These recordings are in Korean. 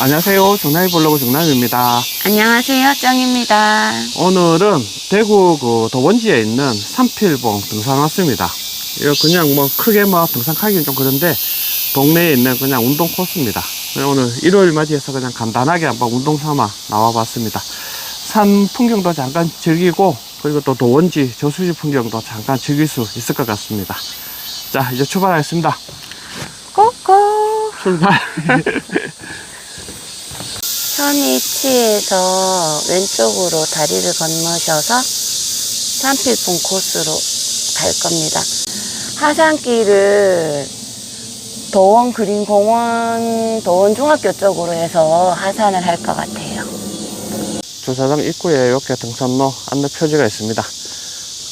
안녕하세요. 정남이 블로그 정남입니다. 안녕하세요, 쩡입니다. 오늘은 대구 그 도원지에 있는 삼필봉 등산 왔습니다. 이거 그냥 뭐 크게 뭐 등산하기는 좀 그런데 동네에 있는 그냥 운동 코스입니다. 오늘 일요일 맞이해서 그냥 간단하게 한번 운동 삼아 나와봤습니다. 산 풍경도 잠깐 즐기고 그리고 또 도원지 저수지 풍경도 잠깐 즐길 수 있을 것 같습니다. 자 이제 출발하겠습니다. 꼬꼬. 출발. 선이치에서 왼쪽으로 다리를 건너셔서 산필봉 코스로 갈 겁니다. 하산길을 도원 그린공원, 도원 중학교 쪽으로 해서 하산을 할 것 같아요. 주차장 입구에 이렇게 등산로 안내 표지가 있습니다.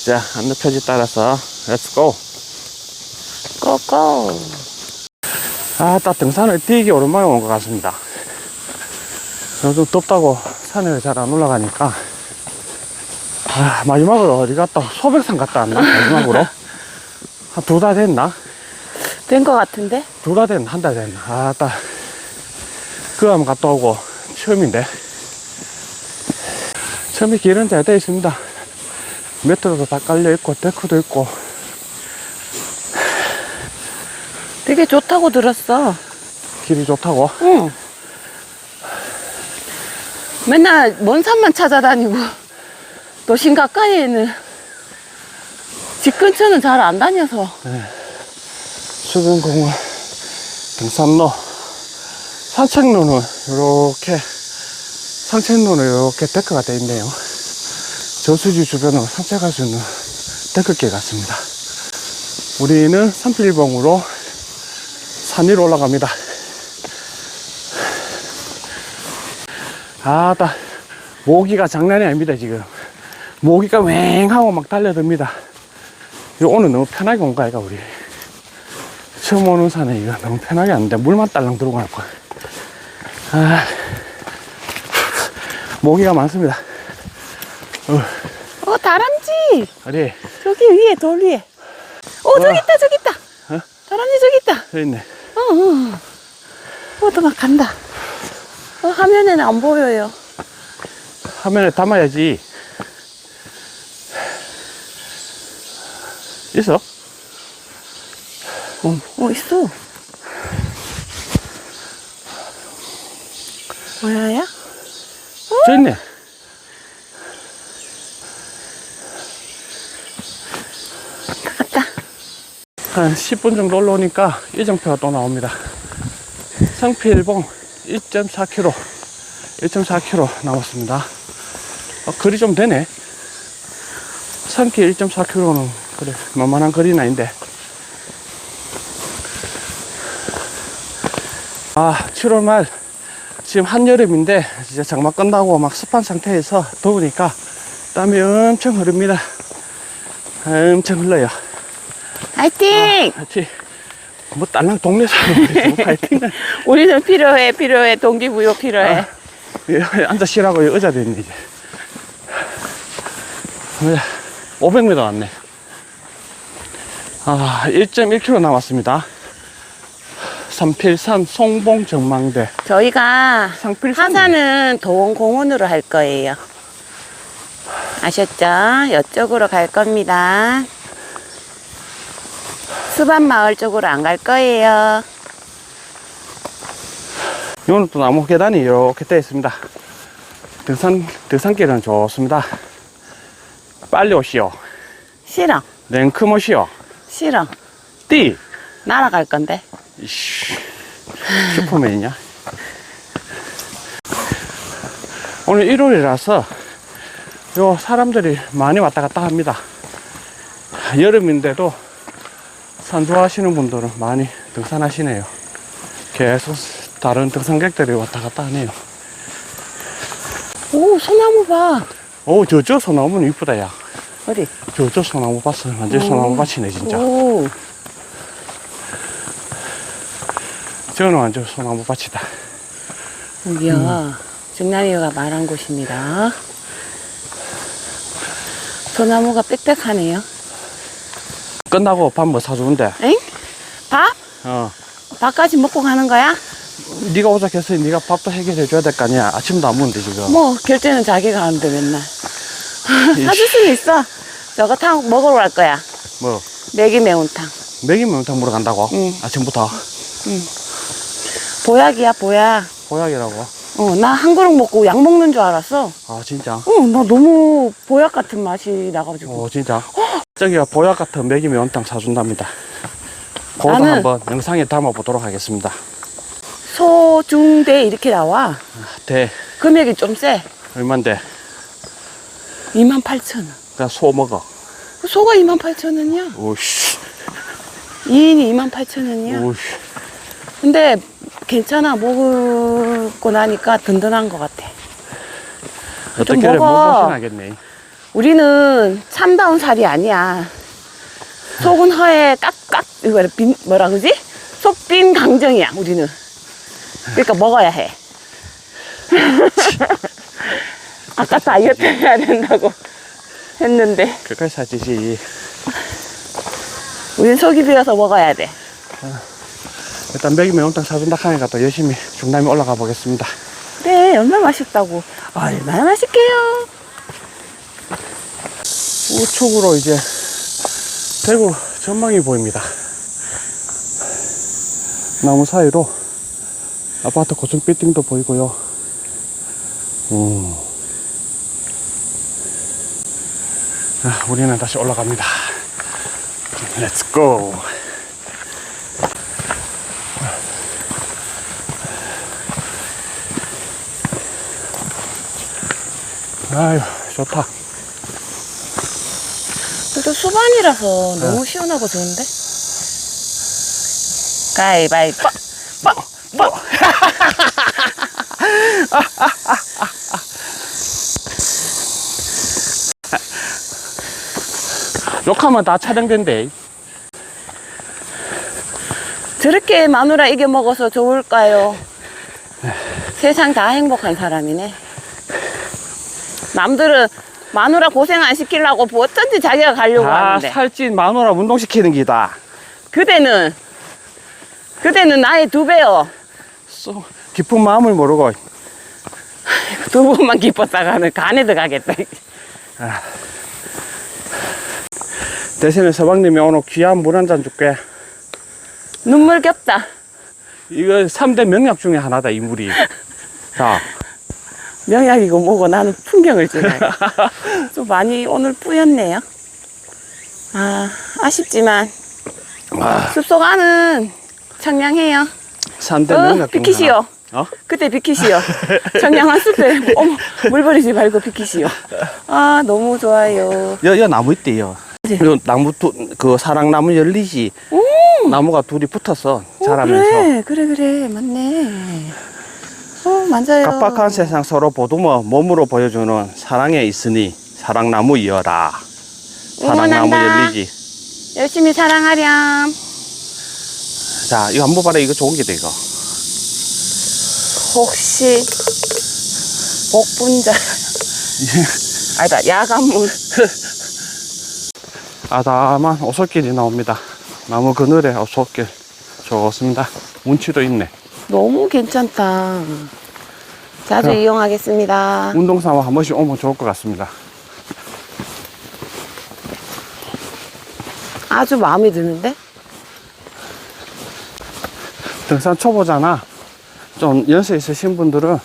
자, 안내 표지 따라서 렛츠고! 꼬꼬. 아, 딱 등산을 되게 오랜만에 온 것 같습니다. 요즘 덥다고 산에 잘안 올라가니까 아, 마지막으로 어디 갔다 소백산 갔다 왔나? 마지막으로 한 두 달 됐나? 된 것 같은데? 두 달 됐나? 한 달 됐나? 아, 딱 그거 한번 갔다 오고 처음인데 처음에 길은 잘 되어 있습니다. 메트로도 다 깔려 있고 데크도 있고 되게 좋다고 들었어. 길이 좋다고 응. 맨날 먼 산만 찾아다니고. 도심 가까이에는 집 근처는 잘 안 다녀서. 수변공원 등산로 산책로는 이렇게 산책로는 이렇게 데크가 되어 있네요. 저수지 주변으로 산책할 수 있는 데크길 같습니다. 우리는 산필봉으로 산 위로 올라갑니다 아 따 모기가 장난이 아닙니다 지금. 모기가 왱하고 막 달려듭니다. 이거 오늘 너무 편하게 온 거야 우리? 처음 오는 산에 이거 너무 편하게 왔는데 물만 딸랑 들어고 갈 거야. 아, 모기가 많습니다. 어. 다람쥐! 어디? 저기 위에 돌 위에. 어 저기 있다 저기 있다. 어? 다람쥐 저기 있다. 여기 있네. 어어. 막 간다 어 화면에는 안 보여요 화면에 담아야지. 있어? 어, 어 있어 뭐야야 저 있네. 갔다 한 10분 정도 올라오니까 이정표가 또 나옵니다. 상필봉 1.4km, 1.4km 남았습니다. 어, 거리 좀 되네. 산길 1.4km는 그래 만만한 거리는 아닌데. 아 7월 말 지금 한여름인데 이제 장마 끝나고 막 습한 상태에서 더우니까 땀이 엄청 흐릅니다. 엄청 흘러요. 화이팅 하여튼 뭐 딸랑 동네 사람 파이팅 우리는 필요해 필요해 동기부여 필요해 아. 앉아 쉬라고 여기 의자도 있네 이제 500m 왔네 아 1.1km 남았습니다 삼필산 송봉 전망대 저희가 상필산 하산은 도원공원으로 할 거예요. 아셨죠? 이쪽으로 갈 겁니다. 수반마을 쪽으로 안 갈 거예요. 이거는 또 나무 계단이 이렇게 되어 있습니다 등산, 등산길은 좋습니다 빨리 오시오 싫어. 냉큼 오시오 싫어. 띠 날아갈 건데. 이씨, 슈퍼맨이냐? 오늘 일요일이라서 요 사람들이 많이 왔다 갔다 합니다. 여름인데도 산 좋아하시는 분들은 많이 등산하시네요. 계속 다른 등산객들이 왔다 갔다 하네요. 오, 소나무 봐. 오, 저저 소나무는 이쁘다, 야. 어디? 저저 소나무 봤어. 완전 소나무 밭이네, 진짜. 오, 저는 완전 소나무 밭이다. 여기야. 정남이가 말한 곳입니다. 소나무가 빽빽하네요. 끝나고 밥 뭐 사주는데? 엥? 밥? 어. 밥까지 먹고 가는 거야? 네가 오자 했으니 네가 밥도 해결해 줘야 될 거 아니야. 아침도 안 먹는데 지금. 뭐 결제는 자기가 하는데 맨날 이 사줄 수는 있어 저거 탕 먹으러 갈 거야 뭐 매기 매운탕 매기 매운탕 먹으러 간다고? 응. 아침부터 보약이야 보약 보약이라고. 어, 나 한 그릇 먹고 약 먹는 줄 알았어 아 진짜? 어, 나 너무 보약 같은 맛이 나가지고 어 진짜? 저기가 보약 같은 매기 매운탕 사준답니다. 그거 나는- 한번 영상에 담아 보도록 하겠습니다. 소, 중, 대 이렇게 나와 대 금액이 좀 세 얼만데? 28,000원 그냥 소 먹어. 소가 28,000원이야 오씨. 2인이 28,000원이야 오씨. 근데 괜찮아 먹고 나니까 든든한 것 같아 어떻게 먹어. 하겠네. 우리는 참다운 살이 아니야. 속은 허에 깍깍 이거 빈, 뭐라 그러지? 속빈 강정이야 우리는. 그러니까 먹어야 해. 아까 다이어트 해야 된다고 했는데. 그까지 사지지. 우린 속이 비어서 먹어야 돼. 일단 매기 매운탕 사준다 하니까 또 열심히 중남이 올라가 보겠습니다. 그래 얼마나 맛있다고. 얼마나 맛있게요 우측으로 이제 대구 전망이 보입니다. 나무 사이로 아파트 고층 빌딩도 보이고요. 음. 아, 우리는 다시 올라갑니다. Go. 아유, 좋다. 또 수반이라서 너무 시원하고 좋은데 가위바위보 뽀! 뽀! 욕하면 다 촬영된대. 저렇게 마누라 이겨 먹어서 좋을까요? 세상 다 행복한 사람이네. 남들은 마누라 고생 안 시키려고 뭐 어쩐지 자기가 가려고 다 하는데. 살찐 마누라 운동시키는 기다. 그대는, 그대는 나의 두 배요. 쏘, 깊은 마음을 모르고. 두 번만 기뻤다가는 간에 들어가겠다. 대신에 서방님이 오늘 귀한 물 한 잔 줄게. 눈물 겹다. 이거 3대 명약 중에 하나다, 이 물이. 자, 명약이고 뭐고 나는 풍경을 주네. 좀 많이 오늘 뿌였네요. 아, 아쉽지만 아, 숲속 안은 청량해요. 3대 어, 비키시오. 어? 그때 비키시오. 청량한 숲에 어머 물 버리지 말고 비키시오. 아 너무 좋아요. 여, 여 나무 있대요. 네. 요 나무, 두, 그 사랑나무 열리지. 나무가 둘이 붙어서 오, 자라면서. 그래 그래 그래 맞네. 어 맞아요. 깜빡한 세상 서로 보듬어 몸으로 보여주는 사랑에 있으니 사랑나무 이어라. 사랑나무 응원한다. 열리지. 열심히 사랑하렴. 자, 이거 한번 봐라. 이거 좋은 게다, 이거. 혹시 복분자 아니다 야간물 아담한 오솔길이 나옵니다. 나무 그늘에 오솔길 좋습니다. 운치도 있네. 너무 괜찮다. 자주 그럼. 이용하겠습니다. 운동 삼아 한 번씩 오면 좋을 것 같습니다. 아주 마음에 드는데? 등산 초보잖아. 좀 연세 있으신 분들은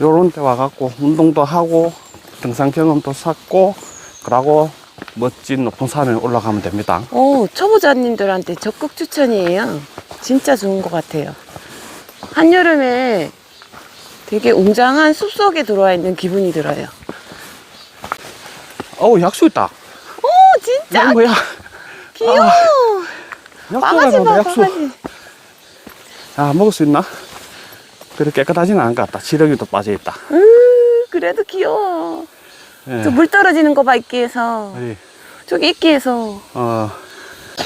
요런 데 와갖고 운동도 하고 등산 경험도 쌓고 그러고 멋진 높은 산에 올라가면 됩니다. 오, 초보자님들한테 적극 추천이에요. 진짜 좋은 것 같아요. 한여름에 되게 웅장한 숲속에 들어와 있는 기분이 들어요. 어우, 약수 있다. 오, 진짜 야, 뭐야. 귀여워. 약수가 바가지 봐, 약수. 아, 먹을 수 있나? 그렇게 깨끗하지는 않은 것 같다. 지렁이도 빠져 있다. 음, 그래도 귀여워. 예. 저물 떨어지는 거 봐, 이끼에서. 어디, 저기 이끼에서. 어,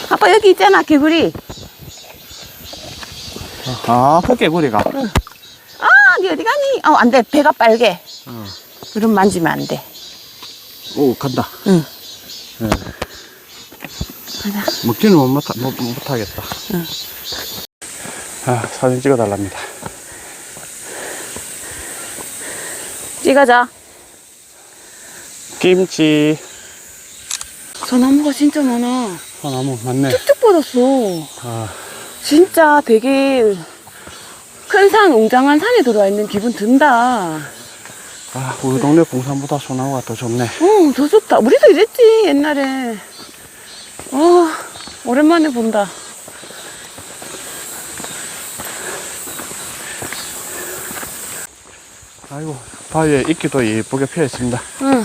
아빠 여기 있잖아, 개구리. 아. 아, 니 어디 가니? 어, 안 돼. 배가 빨개. 어. 그럼 만지면 안 돼. 오, 간다. 응. 예. 가자. 먹지는 못, 못, 못, 못 하겠다. 아, 사진 찍어달랍니다. 찍어자. 김치. 소나무가 진짜 많아. 소나무 맞네. 쭉쭉 뻗었어. 아, 진짜 되게 큰 산, 웅장한 산에 들어와 있는 기분 든다. 아, 우리 동네 봉산보다 소나무가 더 좋네. 어, 더 좋다. 우리도 이랬지, 옛날에. 어, 오랜만에 본다. 아이고, 바위에 이끼도 예쁘게 피어 있습니다. 응.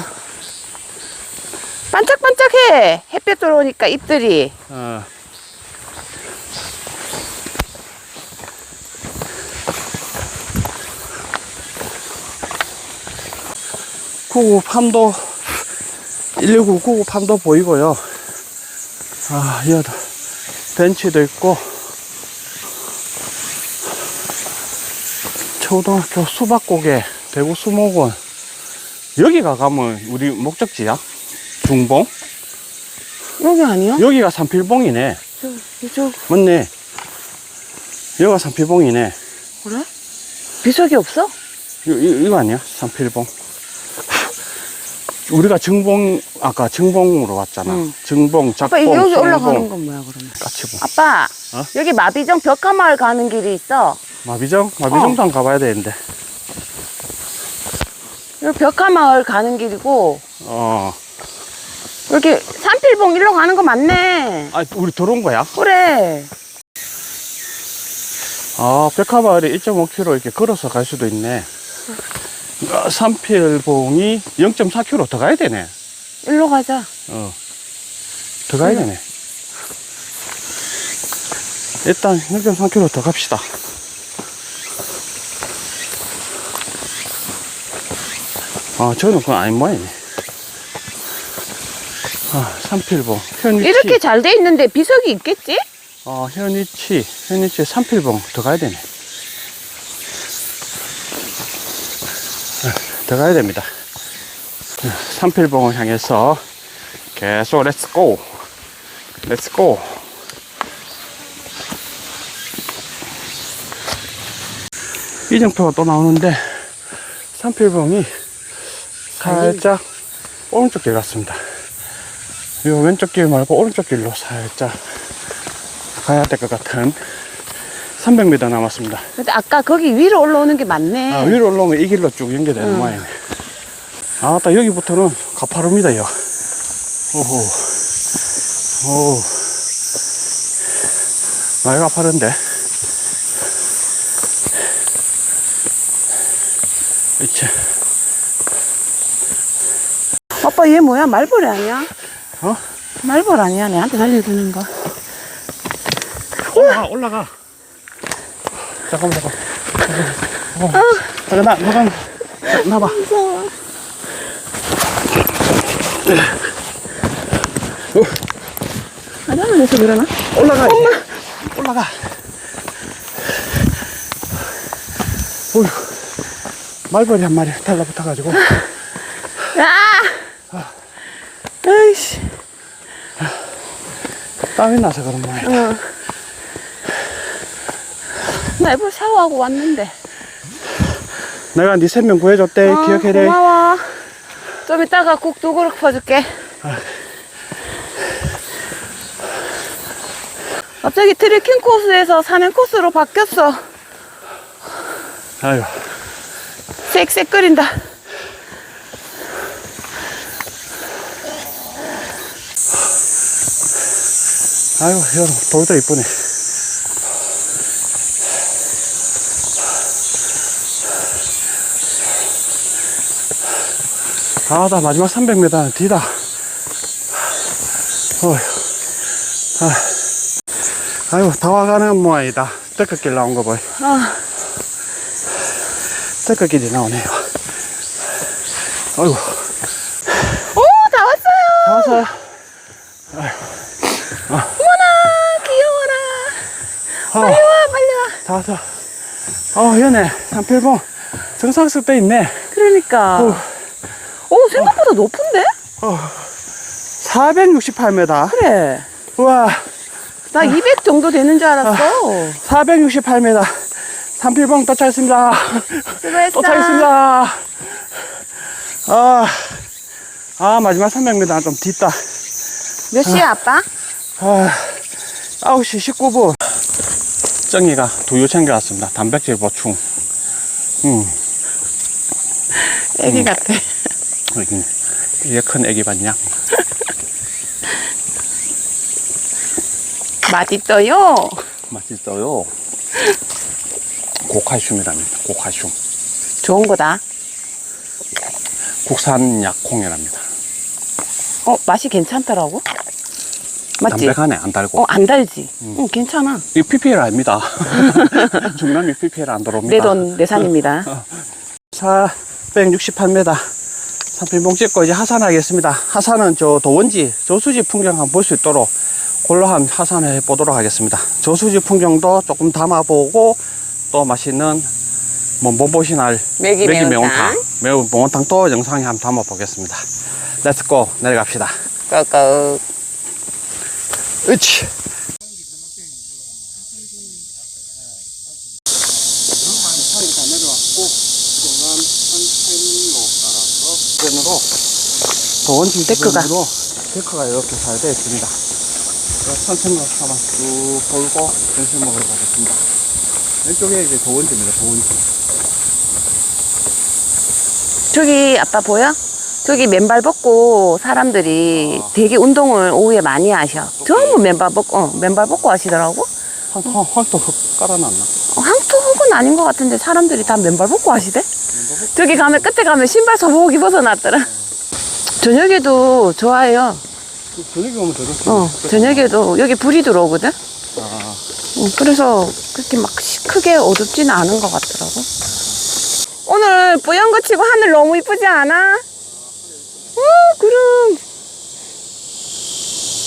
반짝반짝해. 햇볕 들어오니까 잎들이. 어. 구구 판도 119 구구 판도 보이고요. 아, 여기 벤치도 있고 초등학교 수박고개 대구 수목원 여기가 가면 우리 목적지야? 중봉? 여기 아니야? 여기가 산필봉이네. 저, 이쪽, 맞네. 여기가 산필봉이네. 그래? 비석이 없어? 이거, 이거, 이거 아니야? 산필봉. 우리가 증봉, 아까 증봉으로 왔잖아. 응. 증봉, 작봉, 아빠, 여기 승봉, 올라가는 건 뭐야, 그러면? 까치봉. 아빠, 어? 여기 마비정 벽화마을 가는 길이 있어. 마비정? 마비정도 한 가봐야 되는데. 여기 벽화마을 가는 길이고, 어. 여기 산필봉 일로 가는 거 맞네. 아, 우리 들어온 거야? 그래. 아, 백화마을에 1.5km 이렇게 걸어서 갈 수도 있네. 아, 산필봉이 0.4km 더 가야 되네. 일로 가자. 어. 더 가야 응. 되네. 일단 0.3km 더 갑시다. 아, 저는 그건 아닌 모양이네. 아, 산필봉. 현위치. 이렇게 잘 돼 있는데 비석이 있겠지? 어, 현위치. 현위치 산필봉 더 가야 되네. 아, 더 가야 됩니다. 아, 산필봉을 향해서 계속 렛츠고. 렛츠고. 이정표가 또 나오는데 산필봉이 살짝 오른쪽 길 같습니다. 이 왼쪽 길 말고 오른쪽 길로 살짝 가야 될 것 같은 300m 남았습니다. 근데 아까 거기 위로 올라오는 게 맞네. 아, 위로 올라오면 이 길로 쭉 연결되는 응. 모양이네. 아, 딱 여기부터는 가파릅니다, 요. 오호. 오. 많이 가파른데. 이치. 아빠 얘 뭐야? 말벌이 아니야? 어? 말벌 아니야? 내한테 달려드는 거. 올라가, 올라가. 잠깐만, 잠깐. 잠깐만. 잠깐, 나, 잠깐. 나, 나봐. 무서워. 하나만 해서 그러나? 올라가. 올라가. 어휴. 말벌이 한 마리 달라붙어가지고. 아! 아이씨. 땀이 나서 그런 모양이다. 어. 나 이번 샤워하고 왔는데. 내가 네 생명 구해줬대. 어, 기억해래. 고마워. 좀 이따가 국 두 그릇 퍼줄게. 갑자기 트레킹 코스에서 산행 코스로 바뀌었어. 아유. 쌕쌕 끓인다. 아유, 여름 돌도 이쁘네. 아, 나 마지막 300m는 뒤다. 어휴. 아. 아유, 다 와가는 모양이다. 떼끝길 나온 거 봐요. 아, 떼끝길이 나오네요. 아이고, 오, 다 왔어요. 와서. 어머나, 귀여워라. 아, 빨리 와, 빨리 와. 다 왔어. 어, 연애, 산필봉. 정상석 돼 있네. 그러니까. 어. 오, 생각보다 높은데? 468m. 그래. 우와, 나 200 정도 되는 줄 알았어. 468m. 산필봉 도착했습니다. 수고했어. 도착했습니다. 아, 아, 마지막 300m 좀 뒷다. 몇 시야, 아빠? 아, 9시 19분. 정이가 두유 챙겨왔습니다. 단백질 보충. 음, 애기 같아. 여기, 이게 큰 애기 봤냐? 맛있어요. 맛있어요. 고칼슘이랍니다. 고칼슘. 좋은 거다. 국산 약콩이랍니다. 어, 맛이 괜찮더라고. 맞지? 담백하네, 안 달고. 어, 안 달지? 응, 괜찮아. 이 PPL 아닙니다. 중남이 PPL 안 들어옵니다. 내 돈, 내 산입니다. 468m 산필봉 찍고 이제 하산하겠습니다. 하산은 저 도원지, 저수지 풍경 한번 볼 수 있도록 골로 한 하산해 보도록 하겠습니다. 저수지 풍경도 조금 담아보고 또 맛있는 뭐 모보시날 매기 매운탕. 매운탕 매운 매운탕 또 영상에 한번 담아 보겠습니다. 렛츠고 내려갑시다. 꺼꺼. 으치. 산이 다 내려왔고 중간 산책로 따라서 으로 도원지 데크가. 주변으로 데크가 이렇게 잘 되어 있습니다. 산책로 한번 쭉 돌고 점심 먹으러 가겠습니다. 왼쪽에 이제 도원지입니다. 도원지. 저기 아빠 보여? 저기 맨발 벗고 사람들이 되게 운동을 오후에 많이 하셔. 전부 맨발 벗고, 어, 맨발 벗고 하시더라고. 흙 깔아놨나? 어, 항토혹은 아닌 것 같은데 사람들이 다 맨발 벗고 하시대? 저기 가면 끝에 가면 신발 소복 입어서 놨더라. 저녁에도 좋아요. 저녁에 오면 되겠어. 어, 저녁에도 여기 불이 들어오거든? 아, 어, 그래서 그렇게 막 시- 크게 어둡지는 않은 것 같더라고. 오늘 뿌연 거 치고 하늘 너무 이쁘지 않아? 어, 구름.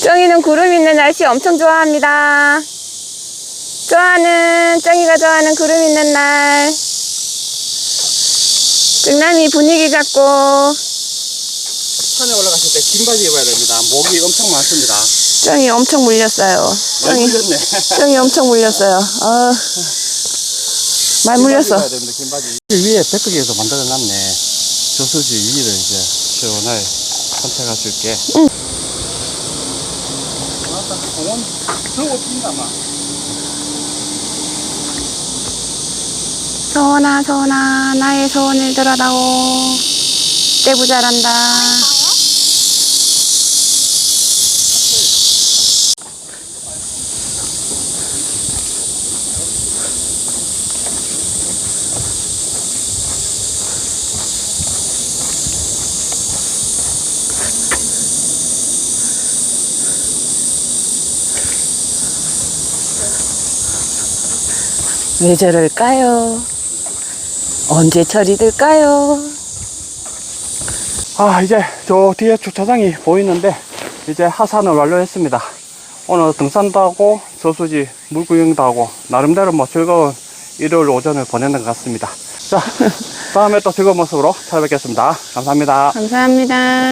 쩡이는 구름 있는 날씨 엄청 좋아합니다. 좋아하는, 쩡이가 좋아하는 구름 있는 날. 끝남이 분위기 잡고, 산에 올라가실 때 긴 바지 입어야 됩니다. 목이 엄청 많습니다. 쩡이 엄청 물렸어요. 많이 쩡이. 쩡이 엄청 물렸어요. 아, 많이 물렸어. 입어야 됩니다. 긴 바지. 그 위에 백허기에서 만들어놨네. 저수지 위를 이제 시원하게 산책할 수 있게. 응. 아까 공원 저거 뛴다 막. 소원아 소원아 나의 소원을 들어다오 떼부자란다 왜 저럴까요? 언제 철이 들까요? 아, 이제 저 뒤에 주차장이 보이는데, 이제 하산을 완료했습니다. 오늘 등산도 하고, 저수지 물구경도 하고, 나름대로 뭐 즐거운 일요일 오전을 보내는 것 같습니다. 자, 다음에 또 즐거운 모습으로 찾아뵙겠습니다. 감사합니다. 감사합니다.